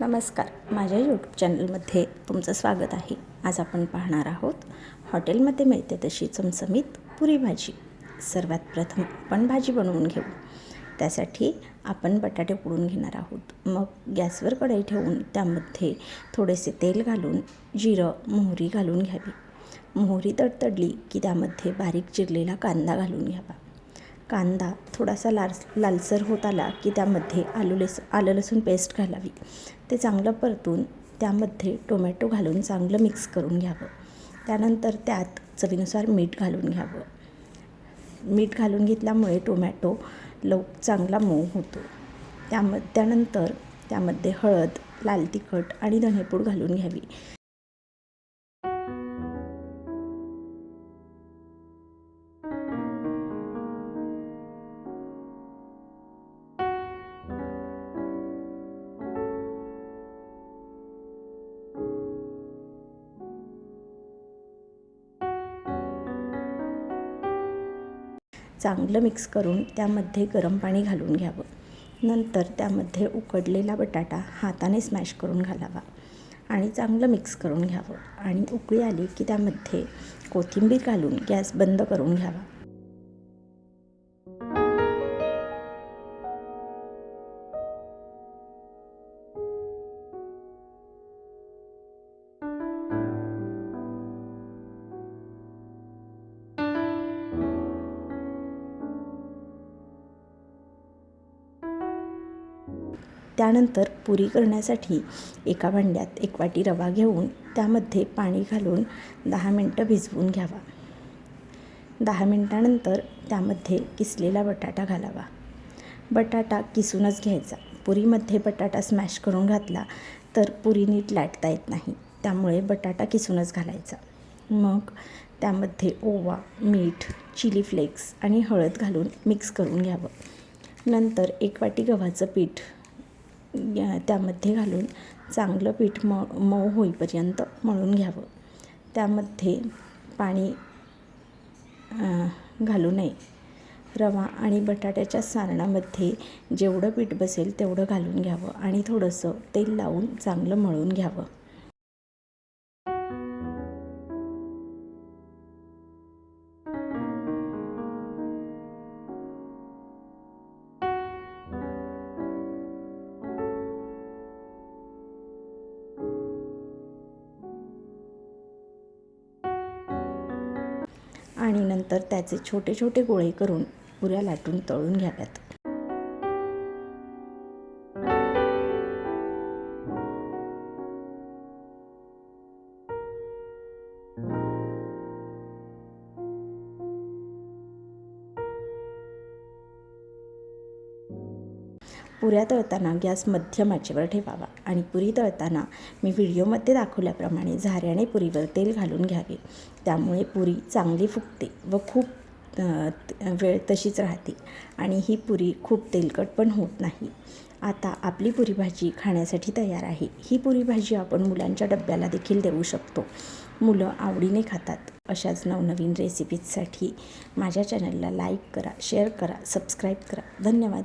नमस्कार. माझ्या यूट्यूब चॅनलमध्ये तुमचं स्वागत आहे. आज आपण पाहणार आहोत हॉटेलमध्ये मिळते तशी चमचमीत पुरी भाजी. सर्वात प्रथम आपण भाजी बनवून घेऊ. त्यासाठी आपण बटाटे पोळून घेणार आहोत. मग गॅसवर कढई ठेवून त्यामध्ये थोडेसे तेल घालून जिरं मोहरी घालून घ्यावी. मोहरी तडतडली की त्यामध्ये बारीक चिरलेला कांदा घालून घ्यावा. कांदा थोडासा लाल लालसर होत आला की त्यामध्ये आलू लस आलं लसूण पेस्ट घालावी. ते चांगलं परतून त्यामध्ये टोमॅटो घालून चांगलं मिक्स करून घ्यावं. त्यानंतर त्यात चवीनुसार मीठ घालून घ्यावं. मीठ घालून घेतल्यामुळे टोमॅटो लव चांगला मऊ होतो. त्याम त्यानंतर त्यामध्ये हळद लाल तिखट आणि धणेपूड घालून घ्यावी. चांगलं मिक्स करून त्यामध्ये गरम पाणी घालून घ्यावं. नंतर त्यामध्ये उकडलेला बटाटा हाताने स्मॅश करून घालावा आणि चांगलं मिक्स करून घ्यावं. आणि उकळी आली की त्यामध्ये कोथिंबीर घालून गॅस बंद करून घ्यावा. त्यानंतर पुरी करण्यासाठी एका भांड्यात एक वाटी रवा घेऊन त्यामध्ये पाणी घालून दहा मिनटं भिजवून घ्यावा. दहा मिनटानंतर त्यामध्ये किसलेला बटाटा घालावा. बटाटा किसूनच घ्यायचा. पुरीमध्ये बटाटा स्मॅश करून घातला तर पुरी नीट लाटता येत नाही. त्यामुळे बटाटा किसूनच घालायचा. मग त्यामध्ये ओवा मीठ चिली फ्लेक्स आणि हळद घालून मिक्स करून घ्यावं. नंतर एक वाटी गव्हाचं पीठ त्यामध्ये घालून चांगलं पीठ म मऊ होईपर्यंत मळून घ्यावं. त्यामध्ये पाणी घालू नये. रवा आणि बटाट्याच्या सारणामध्ये जेवढं पीठ बसेल तेवढं घालून घ्यावं आणि थोडंसं तेल लावून चांगलं मळून घ्यावं. आणि नंतर त्याचे छोटे छोटे गोळे करून पुऱ्या लाटून तळून घ्याव्यात. पुऱ्या तळताना गॅस मध्यम आचेवर ठेवावा आणि पुरी तळताना मी व्हिडिओमध्ये दाखवल्याप्रमाणे झाऱ्याने पुरीवर तेल घालून घ्यावे. त्यामुळे पुरी चांगली फुगते व खूप वेळ तशीच राहते आणि ही पुरी खूप तेलकट पण होत नाही. आता आपली पुरी भाजी खाण्यासाठी तयार आहे. ही पुरी भाजी आपण मुलांच्या डब्याला देखील देऊ शकतो. मुलं आवडीने खातात. अशाच नवनवीन रेसिपीजसाठी माझ्या चॅनलला लाईक करा शेअर करा सबस्क्राईब करा. धन्यवाद.